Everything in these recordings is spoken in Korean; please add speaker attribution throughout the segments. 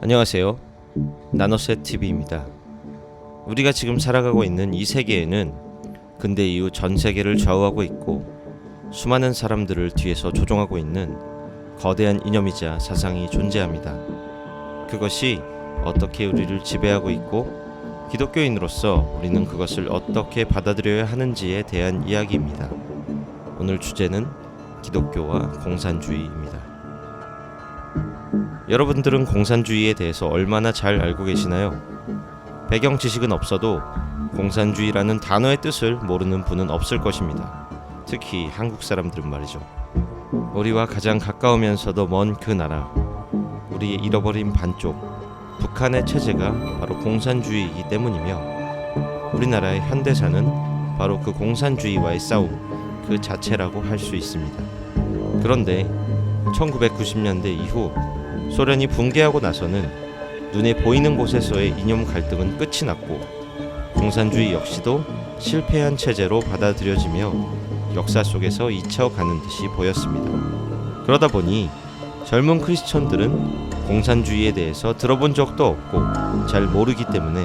Speaker 1: 안녕하세요. 나노셋 TV입니다. 우리가 지금 살아가고 있는 이 세계에는 근대 이후 전 세계를 좌우하고 있고 수많은 사람들을 뒤에서 조종하고 있는 거대한 이념이자 사상이 존재합니다. 그것이 어떻게 우리를 지배하고 있고 기독교인으로서 우리는 그것을 어떻게 받아들여야 하는지에 대한 이야기입니다. 오늘 주제는 기독교와 공산주의입니다. 여러분들은 공산주의에 대해서 얼마나 잘 알고 계시나요? 배경 지식은 없어도 공산주의라는 단어의 뜻을 모르는 분은 없을 것입니다. 특히 한국 사람들은 말이죠. 우리와 가장 가까우면서도 먼 그 나라, 우리의 잃어버린 반쪽, 북한의 체제가 바로 공산주의이기 때문이며 우리나라의 현대사는 바로 그 공산주의와의 싸움 그 자체라고 할 수 있습니다. 그런데 1990년대 이후 소련이 붕괴하고 나서는 눈에 보이는 곳에서의 이념 갈등은 끝이 났고 공산주의 역시도 실패한 체제로 받아들여지며 역사 속에서 잊혀가는 듯이 보였습니다. 그러다 보니 젊은 크리스천들은 공산주의에 대해서 들어본 적도 없고 잘 모르기 때문에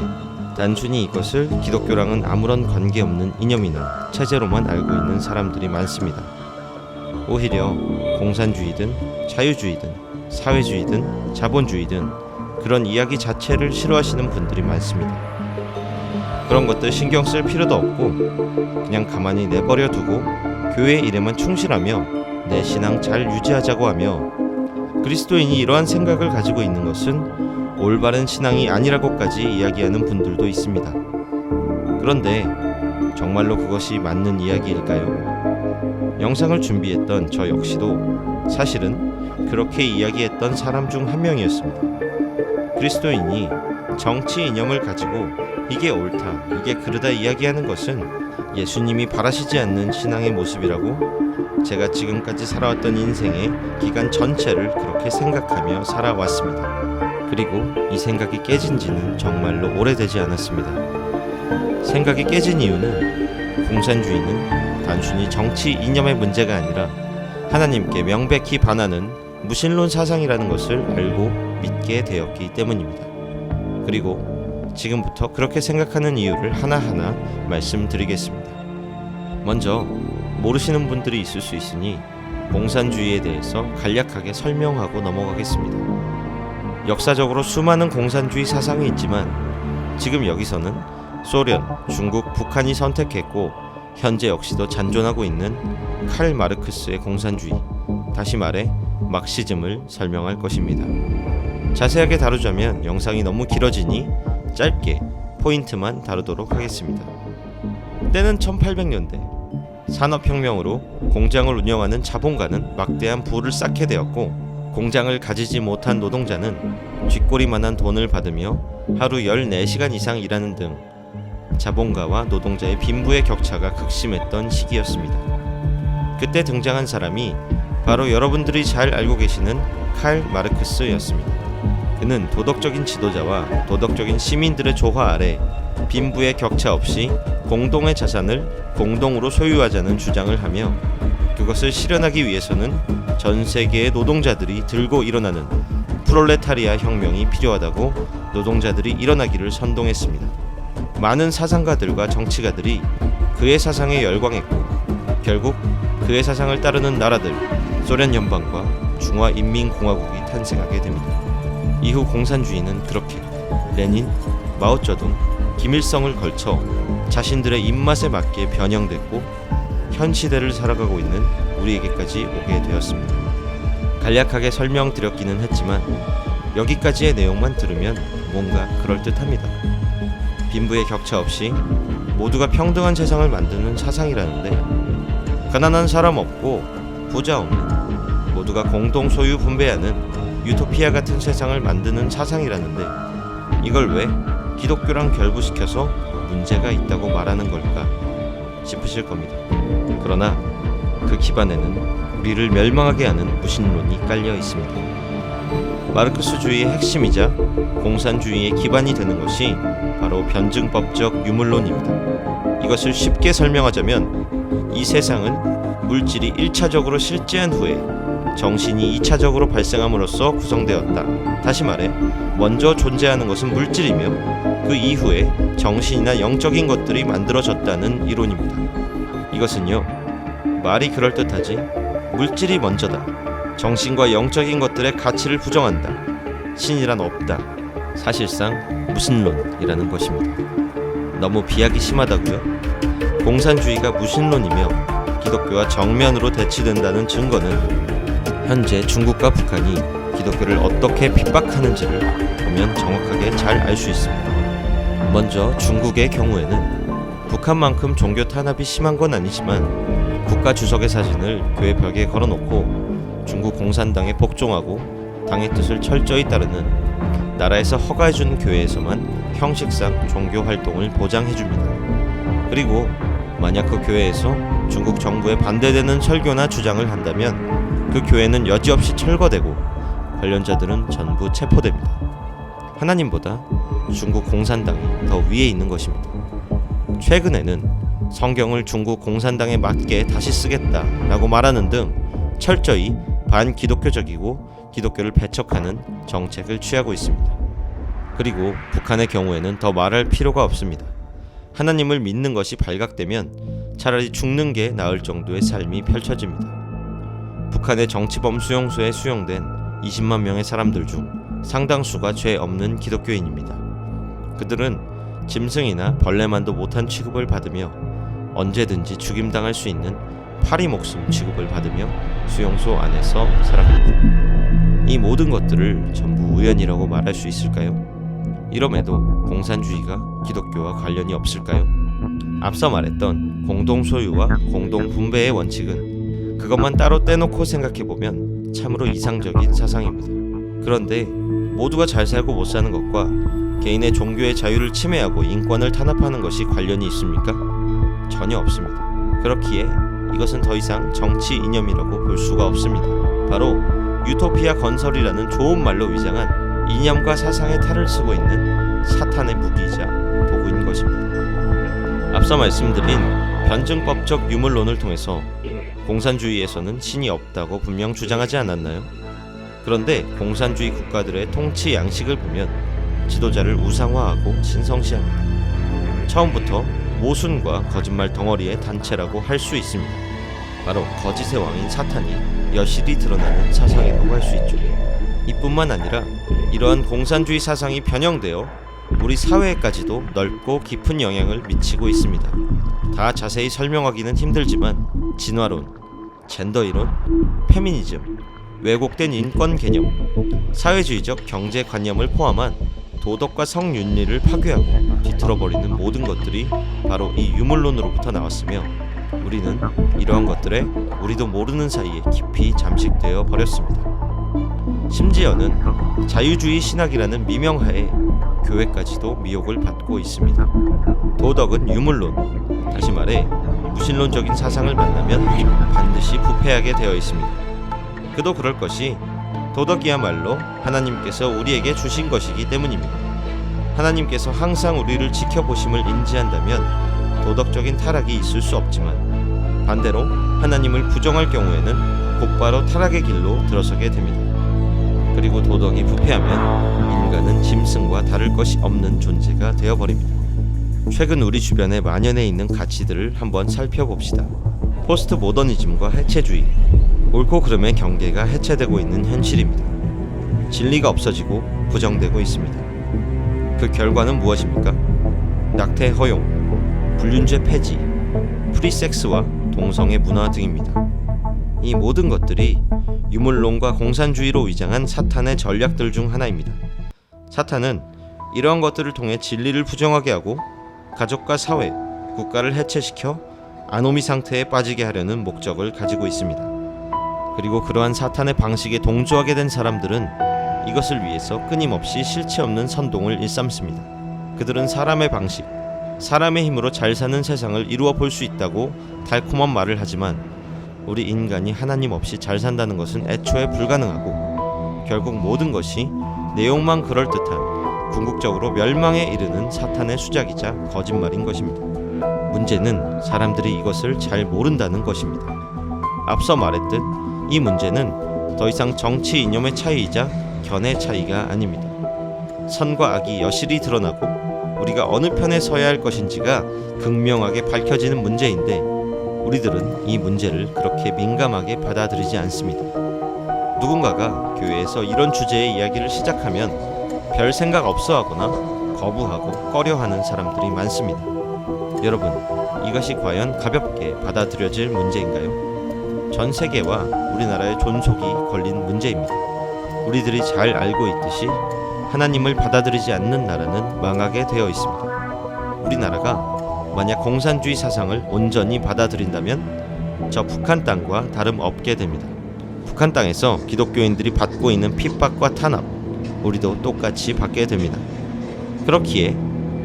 Speaker 1: 단순히 이것을 기독교랑은 아무런 관계없는 이념이나 체제로만 알고 있는 사람들이 많습니다. 오히려 공산주의든 자유주의든 사회주의든 자본주의든 그런 이야기 자체를 싫어하시는 분들이 많습니다. 그런 것들 신경 쓸 필요도 없고 그냥 가만히 내버려 두고 교회 일에만 충실하며 내 신앙 잘 유지하자고 하며 그리스도인이 이러한 생각을 가지고 있는 것은 올바른 신앙이 아니라고까지 이야기하는 분들도 있습니다. 그런데 정말로 그것이 맞는 이야기일까요? 영상을 준비했던 저 역시도 사실은 그렇게 이야기했던 사람 중 한 명이었습니다. 그리스도인이 정치 이념을 가지고 이게 옳다, 이게 그르다 이야기하는 것은 예수님이 바라시지 않는 신앙의 모습이라고 제가 지금까지 살아왔던 인생의 기간 전체를 그렇게 생각하며 살아왔습니다. 그리고 이 생각이 깨진 지는 정말로 오래되지 않았습니다. 생각이 깨진 이유는 공산주의는 단순히 정치 이념의 문제가 아니라 하나님께 명백히 반하는 무신론 사상이라는 것을 알고 믿게 되었기 때문입니다. 그리고 지금부터 그렇게 생각하는 이유를 하나하나 말씀드리겠습니다. 먼저 모르시는 분들이 있을 수 있으니 공산주의에 대해서 간략하게 설명하고 넘어가겠습니다. 역사적으로 수많은 공산주의 사상이 있지만 지금 여기서는 소련, 중국, 북한이 선택했고 현재 역시도 잔존하고 있는 칼 마르크스의 공산주의, 다시 말해 막시즘을 설명할 것입니다. 자세하게 다루자면 영상이 너무 길어지니 짧게 포인트만 다루도록 하겠습니다. 때는 1800년대 산업혁명으로 공장을 운영하는 자본가는 막대한 부를 쌓게 되었고 공장을 가지지 못한 노동자는 쥐꼬리만한 돈을 받으며 하루 14시간 이상 일하는 등 자본가와 노동자의 빈부의 격차가 극심했던 시기였습니다. 그때 등장한 사람이 바로 여러분들이 잘 알고 계시는 칼 마르크스였습니다. 그는 도덕적인 지도자와 도덕적인 시민들의 조화 아래 빈부의 격차 없이 공동의 자산을 공동으로 소유하자는 주장을 하며 그것을 실현하기 위해서는 전 세계의 노동자들이 들고 일어나는 프롤레타리아 혁명이 필요하다고 노동자들이 일어나기를 선동했습니다. 많은 사상가들과 정치가들이 그의 사상에 열광했고 결국 그의 사상을 따르는 나라들 소련 연방과 중화인민공화국이 탄생하게 됩니다. 이후 공산주의는 그렇게 레닌, 마오쩌둥, 김일성을 걸쳐 자신들의 입맛에 맞게 변형됐고 현 시대를 살아가고 있는 우리에게까지 오게 되었습니다. 간략하게 설명드렸기는 했지만 여기까지의 내용만 들으면 뭔가 그럴듯합니다. 빈부의 격차 없이 모두가 평등한 세상을 만드는 사상이라는데 가난한 사람 없고 부자 없는 모두가 공동 소유 분배하는 유토피아 같은 세상을 만드는 사상이라는데 이걸 왜 기독교랑 결부시켜서 문제가 있다고 말하는 걸까 싶으실 겁니다. 그러나 그 기반에는 우리를 멸망하게 하는 무신론이 깔려 있습니다. 마르크스주의의 핵심이자 공산주의의 기반이 되는 것이 바로 변증법적 유물론입니다. 이것을 쉽게 설명하자면 이 세상은 물질이 1차적으로 실제한 후에 정신이 2차적으로 발생함으로써 구성되었다. 다시 말해 먼저 존재하는 것은 물질이며 그 이후에 정신이나 영적인 것들이 만들어졌다는 이론입니다. 이것은요 말이 그럴듯하지 물질이 먼저다. 정신과 영적인 것들의 가치를 부정한다. 신이란 없다. 사실상 무신론이라는 것입니다. 너무 비약이 심하다고요? 공산주의가 무신론이며 기독교와 정면으로 대치된다는 증거는 현재 중국과 북한이 기독교를 어떻게 핍박하는지를 보면 정확하게 잘 알 수 있습니다. 먼저 중국의 경우에는 북한만큼 종교 탄압이 심한 건 아니지만 국가 주석의 사진을 교회 벽에 걸어놓고 중국 공산당에 복종하고 당의 뜻을 철저히 따르는 나라에서 허가해준 교회에서만 형식상 종교 활동을 보장해줍니다. 그리고 만약 그 교회에서 중국 정부에 반대되는 설교나 주장을 한다면 그 교회는 여지없이 철거되고 관련자들은 전부 체포됩니다. 하나님보다 중국 공산당이 더 위에 있는 것입니다. 최근에는 성경을 중국 공산당에 맞게 다시 쓰겠다라고 말하는 등 철저히 반기독교적이고 기독교를 배척하는 정책을 취하고 있습니다. 그리고 북한의 경우에는 더 말할 필요가 없습니다. 하나님을 믿는 것이 발각되면 차라리 죽는 게 나을 정도의 삶이 펼쳐집니다. 북한의 정치범 수용소에 수용된 20만 명의 사람들 중 상당수가 죄 없는 기독교인입니다. 그들은 짐승이나 벌레만도 못한 취급을 받으며 언제든지 죽임당할 수 있는 파리 목숨 취급을 받으며 수용소 안에서 살아갑니다. 이 모든 것들을 전부 우연이라고 말할 수 있을까요? 이럼에도 공산주의가 기독교와 관련이 없을까요? 앞서 말했던 공동 소유와 공동 분배의 원칙은 그것만 따로 떼놓고 생각해 보면 참으로 이상적인 사상입니다. 그런데 모두가 잘 살고 못 사는 것과 개인의 종교의 자유를 침해하고 인권을 탄압하는 것이 관련이 있습니까? 전혀 없습니다. 그렇기에 이것은 더 이상 정치 이념이라고 볼 수가 없습니다. 바로 유토피아 건설이라는 좋은 말로 위장한 이념과 사상의 탈을 쓰고 있는 사탄의 무기이자 도구인 것입니다. 앞서 말씀드린 변증법적 유물론을 통해서 공산주의에서는 신이 없다고 분명 주장하지 않았나요? 그런데 공산주의 국가들의 통치 양식을 보면 지도자를 우상화하고 신성시합니다. 처음부터 모순과 거짓말 덩어리의 단체라고 할 수 있습니다. 바로 거짓의 왕인 사탄이 여실히 드러나는 사상이라고 할 수 있죠. 이뿐만 아니라 이러한 공산주의 사상이 변형되어 우리 사회에까지도 넓고 깊은 영향을 미치고 있습니다. 다 자세히 설명하기는 힘들지만 진화론, 젠더 이론, 페미니즘, 왜곡된 인권 개념, 사회주의적 경제 관념을 포함한 도덕과 성윤리를 파괴하고 뒤틀어버리는 모든 것들이 바로 이 유물론으로부터 나왔으며 우리는 이러한 것들에 우리도 모르는 사이에 깊이 잠식되어 버렸습니다. 심지어는 자유주의 신학이라는 미명하에 교회까지도 미혹을 받고 있습니다. 도덕은 유물론, 다시 말해 무신론적인 사상을 만나면 반드시 부패하게 되어 있습니다. 그도 그럴 것이 도덕이야말로 하나님께서 우리에게 주신 것이기 때문입니다. 하나님께서 항상 우리를 지켜보심을 인지한다면 도덕적인 타락이 있을 수 없지만 반대로 하나님을 부정할 경우에는 곧바로 타락의 길로 들어서게 됩니다. 그리고 도덕이 부패하면 인간은 짐승과 다를 것이 없는 존재가 되어버립니다. 최근 우리 주변에 만연해 있는 가치들을 한번 살펴봅시다. 포스트 모더니즘과 해체주의, 옳고 그름의 경계가 해체되고 있는 현실입니다. 진리가 없어지고 부정되고 있습니다. 그 결과는 무엇입니까? 낙태 허용, 불륜죄 폐지, 프리섹스와 동성애 문화 등입니다. 이 모든 것들이 유물론과 공산주의로 위장한 사탄의 전략들 중 하나입니다. 사탄은 이러한 것들을 통해 진리를 부정하게 하고 가족과 사회, 국가를 해체시켜 아노미 상태에 빠지게 하려는 목적을 가지고 있습니다. 그리고 그러한 사탄의 방식에 동조하게 된 사람들은 이것을 위해서 끊임없이 실체 없는 선동을 일삼습니다. 그들은 사람의 방식, 사람의 힘으로 잘 사는 세상을 이루어 볼 수 있다고 달콤한 말을 하지만 우리 인간이 하나님 없이 잘 산다는 것은 애초에 불가능하고 결국 모든 것이 내용만 그럴듯한 궁극적으로 멸망에 이르는 사탄의 수작이자 거짓말인 것입니다. 문제는 사람들이 이것을 잘 모른다는 것입니다. 앞서 말했듯 이 문제는 더 이상 정치 이념의 차이이자 견해 차이가 아닙니다. 선과 악이 여실히 드러나고 우리가 어느 편에 서야 할 것인지가 극명하게 밝혀지는 문제인데 우리들은 이 문제를 그렇게 민감하게 받아들이지 않습니다. 누군가가 교회에서 이런 주제의 이야기를 시작하면 별 생각 없어 하거나 거부하고 꺼려하는 사람들이 많습니다. 여러분, 이것이 과연 가볍게 받아들여질 문제인가요? 전 세계와 우리나라의 존속이 걸린 문제입니다. 우리들이 잘 알고 있듯이 하나님을 받아들이지 않는 나라는 망하게 되어 있습니다. 우리나라가 만약 공산주의 사상을 온전히 받아들인다면 저 북한 땅과 다름 없게 됩니다. 북한 땅에서 기독교인들이 받고 있는 핍박과 탄압, 우리도 똑같이 받게 됩니다. 그렇기에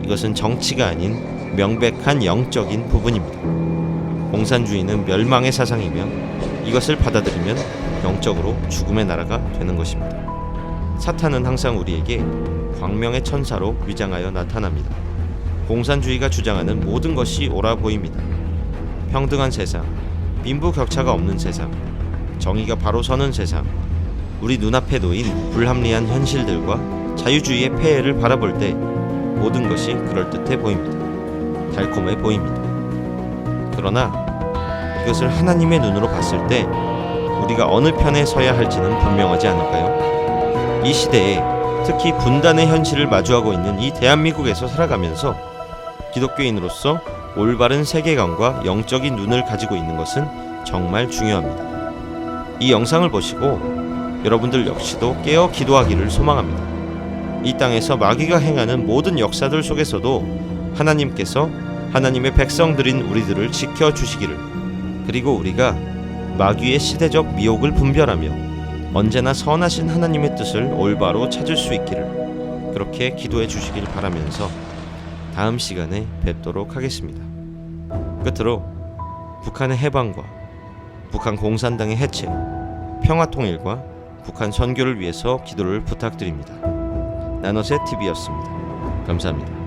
Speaker 1: 이것은 정치가 아닌 명백한 영적인 부분입니다. 공산주의는 멸망의 사상이며 이것을 받아들이면 영적으로 죽음의 나라가 되는 것입니다. 사탄은 항상 우리에게 광명의 천사로 위장하여 나타납니다. 공산주의가 주장하는 모든 것이 옳아 보입니다. 평등한 세상, 빈부 격차가 없는 세상, 정의가 바로 서는 세상, 우리 눈앞에 놓인 불합리한 현실들과 자유주의의 폐해를 바라볼 때 모든 것이 그럴듯해 보입니다. 달콤해 보입니다. 그러나 이것을 하나님의 눈으로 봤을 때 우리가 어느 편에 서야 할지는 분명하지 않을까요? 이 시대에 특히 분단의 현실을 마주하고 있는 이 대한민국에서 살아가면서 기독교인으로서 올바른 세계관과 영적인 눈을 가지고 있는 것은 정말 중요합니다. 이 영상을 보시고 여러분들 역시도 깨어 기도하기를 소망합니다. 이 땅에서 마귀가 행하는 모든 역사들 속에서도 하나님께서 하나님의 백성들인 우리들을 지켜 주시기를 그리고 우리가 마귀의 시대적 미혹을 분별하며 언제나 선하신 하나님의 뜻을 올바로 찾을 수 있기를 그렇게 기도해 주시길 바라면서 다음 시간에 뵙도록 하겠습니다. 끝으로 북한의 해방과 북한 공산당의 해체, 평화 통일과 북한 선교를 위해서 기도를 부탁드립니다. 나노세 TV였습니다. 감사합니다.